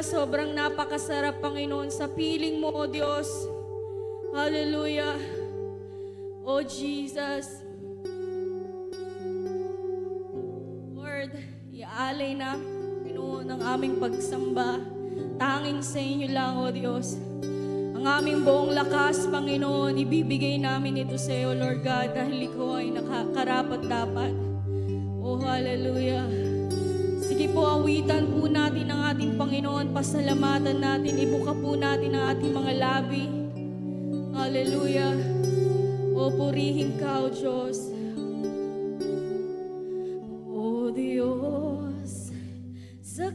Sobrang napakasarap, Panginoon, sa piling mo, O Diyos. Hallelujah. O Jesus. Lord, iaalay na, Pinoon, ang aming pagsamba. Tanging sa inyo lang, O Diyos. Ang aming buong lakas, Panginoon, ibibigay namin ito sa iyo, Lord God, dahil ikaw ay nakakarapat dapat. Oh, hallelujah. Sige po, awitan po natin ang ating Panginoon. Pasalamatan natin, ibuka po natin ang ating mga labi. Hallelujah. O purihin ka, O Diyos. O Diyos, sa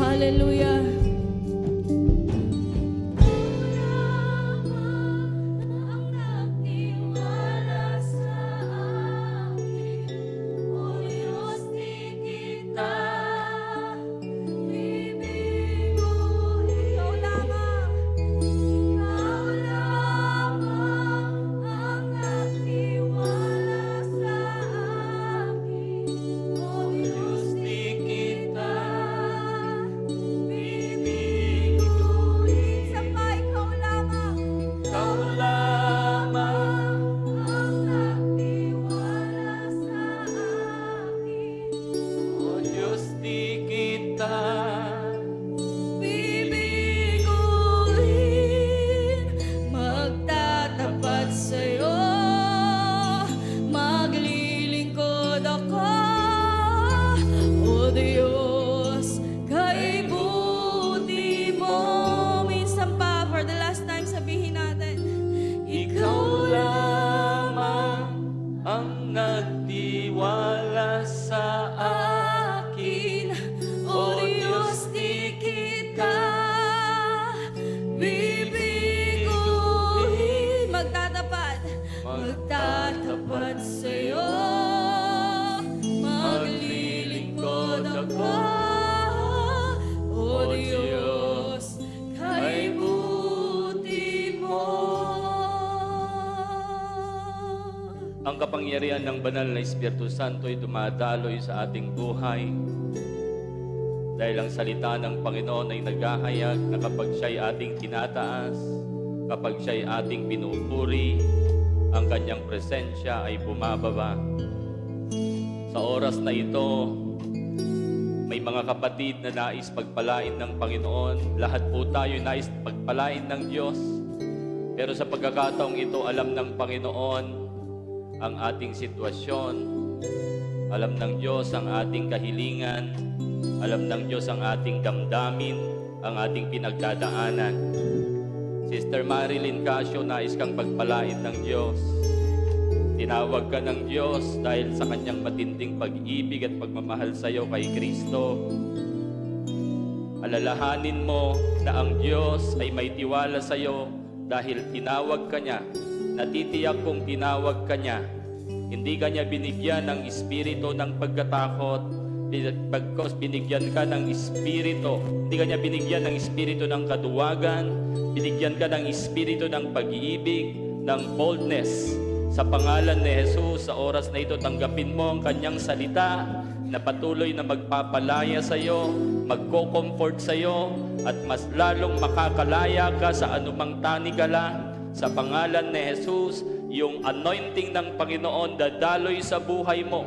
Hallelujah. Kapangyarihan ng banal na Espiritu Santo ay dumadaloy sa ating buhay. Dahil ang salita ng Panginoon ay naghahayag na kapag siya'y ating tinataas, kapag siya'y ating pinupuri, ang kanyang presensya ay bumababa. Sa oras na ito, may mga kapatid na nais pagpalain ng Panginoon. Lahat po tayo nais pagpalain ng Diyos. Pero sa pagkakataong ito, alam ng Panginoon ang ating sitwasyon. Alam ng Diyos ang ating kahilingan. Alam ng Diyos ang ating damdamin, ang ating pinagdadaanan. Sister Marilyn Casio, nais kang pagpalain ng Diyos. Tinawag ka ng Diyos dahil sa kanyang matinding pag-ibig at pagmamahal sa iyo kay Kristo. Alalahanin mo na ang Diyos ay may tiwala sa iyo dahil tinawag ka niya. Natitiyak kong tinawag ka niya. Hindi ka niya binigyan ng espiritu ng pagkatakot, pagkos binigyan ka ng espiritu. Hindi ka niya binigyan ng espiritu ng kaduwagan, binigyan ka ng espiritu ng pag-ibig, ng boldness. Sa pangalan ni Jesus, sa oras na ito, tanggapin mo ang kanyang salita na patuloy na magpapalaya sa iyo, magko-comfort sa iyo, at mas lalong makakalaya ka sa anumang tanikala. Sa pangalan ni Jesus, yung anointing ng Panginoon dadaloy sa buhay mo.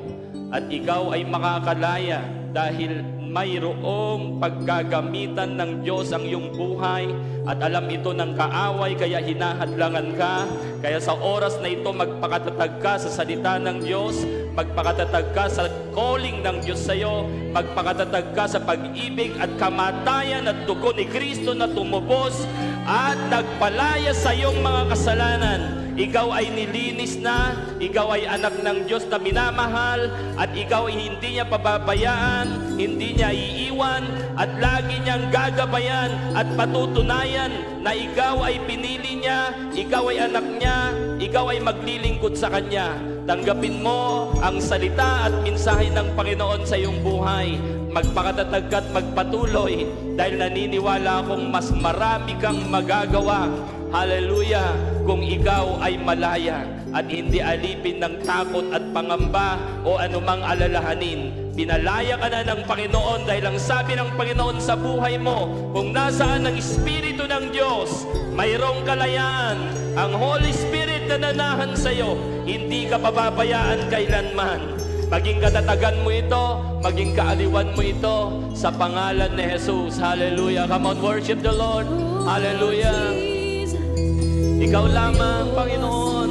At ikaw ay makakalaya dahil mayroong pagkagamitan ng Diyos ang iyong buhay. At alam ito ng kaaway kaya hinahadlangan ka. Kaya sa oras na ito magpakatatag ka sa salita ng Diyos, magpakatatag ka sa calling ng Diyos sa iyo, magpakatatag ka sa pag-ibig at kamatayan at dugo ni Kristo na tumubos at nagpalaya sa iyong mga kasalanan. Ikaw ay nilinis na, ikaw ay anak ng Diyos na minamahal, at ikaw ay hindi niya pababayaan, hindi niya iiwan, at lagi niyang gagabayan at patutunayan na ikaw ay pinili niya, ikaw ay anak niya, ikaw ay maglilingkod sa Kanya. Tanggapin mo ang salita at mensahe ng Panginoon sa iyong buhay. Magpakatatag ka at magpatuloy dahil naniniwala akong mas marami kang magagawa. Hallelujah! Kung ikaw ay malaya at hindi alipin ng takot at pangamba o anumang alalahanin. Pinalaya ka na ng Panginoon dahil ang sabi ng Panginoon sa buhay mo, kung nasaan ang Espiritu ng Diyos, mayroong kalayaan. Ang Holy Spirit na nanahan sa iyo, hindi ka pababayaan kailanman. Maging katatagan mo ito, maging kaaliwan mo ito sa pangalan ni Jesus. Hallelujah. Come on, worship the Lord. Hallelujah. Ikaw lamang, Panginoon,